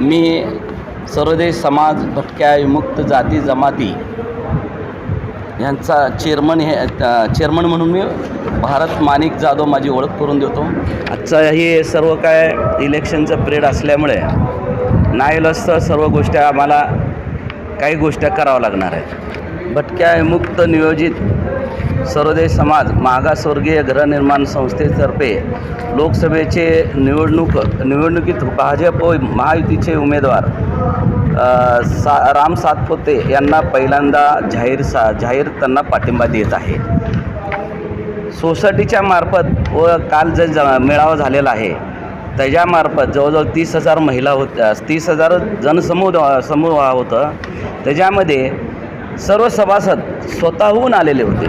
मी सर्वदेश समाज भटक्या विमुक्त जाती जमाती यांचा चेअरमन हे चेअरमन म्हणून मी भारत माणिक जाधव माझी ओळख करून देतो. आजचं हे सर्व काय इलेक्शनचं पिरियड असल्यामुळे नाईलसचं सर्व गोष्टी आम्हाला काही गोष्टी कराव्या लागणार आहेत. भटक्या विमुक्त नियोजित सर्वदेश समाज मागासवर्गीय गृहनिर्माण संस्थेतर्फे लोकसभेचे निवडणूक निवडणुकीत भाजप व महायुतीचे उमेदवार सा राम सातपुते यांना पहिल्यांदा जाहीर सा जाहीर त्यांना पाठिंबा देत आहे. सोसायटीच्या मार्फत व काल जे ज मेळावा झालेला आहे त्याच्यामार्फत जवळजवळ तीस हजार महिला होत्या तीस हजार जनसमूह समूह होतं. त्याच्यामध्ये सर्व सभासद स्वतःहून आलेले होते.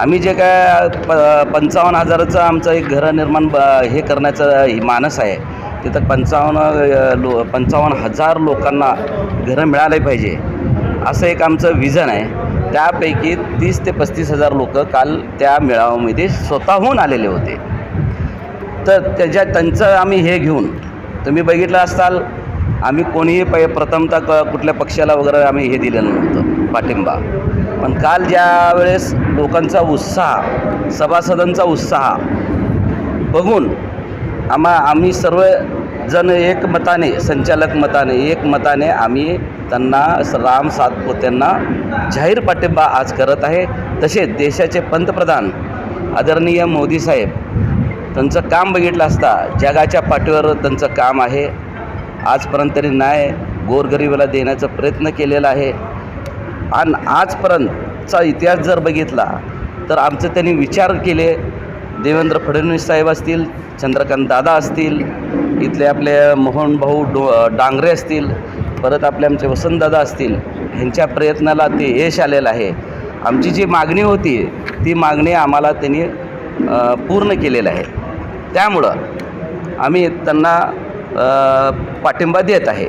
आम्ही जे काय प पंचावन्न हजाराचं आमचं एक घरं निर्माण ब हे करण्याचं मानस आहे. तिथं पंचावन्न लो पंचावन्न हजार लोकांना घरं मिळाले पाहिजे. असं एक आमचं विजन आहे. त्यापैकी तीस ते पस्तीस हजार लोक काल त्या मेळाव्यामध्ये स्वतःहून आलेले होते. तर त्याच्या त्यांचं आम्ही हे घेऊन तुम्ही बघितलं असाल आम्ही कोणीही पै प्रथमतः क कुठल्या पक्षाला वगैरे आम्ही हे दिलेलं नव्हतं पाठिंबा. पण काल ज्या वेळेस लोकांचा उत्साह सभासदांचा उत्साह बघून आम्हा आम्ही सर्वजण एकमताने संचालक मताने एकमताने आम्ही त्यांना राम सातपुत्यांना जाहीर पाठिंबा आज करत आहे. तसेच देशाचे पंतप्रधान आदरणीय मोदी साहेब त्यांचं काम बघितलं असता जगाच्या पाठीवर त्यांचं काम आहे. आजपर्यंत तरी न्याय गोरगरिबाला देण्याचा प्रयत्न केलेला आहे. आणि आजपर्यंतचा इतिहास जर बघितला तर आमचे त्यांनी विचार केले. देवेंद्र फडणवीस साहेब असतील चंद्रकांत दादा असतील इथले आपले मोहन भाऊ डो डांगरे असतील परत आपले आमचे वसंतदादा असतील ह्यांच्या प्रयत्नाला ते यश आलेलं आहे. आमची जी मागणी होती ती मागणी आम्हाला त्यांनी पूर्ण केलेलं आहे. त्यामुळं आम्ही त्यांना पाठिंबा देत आहे.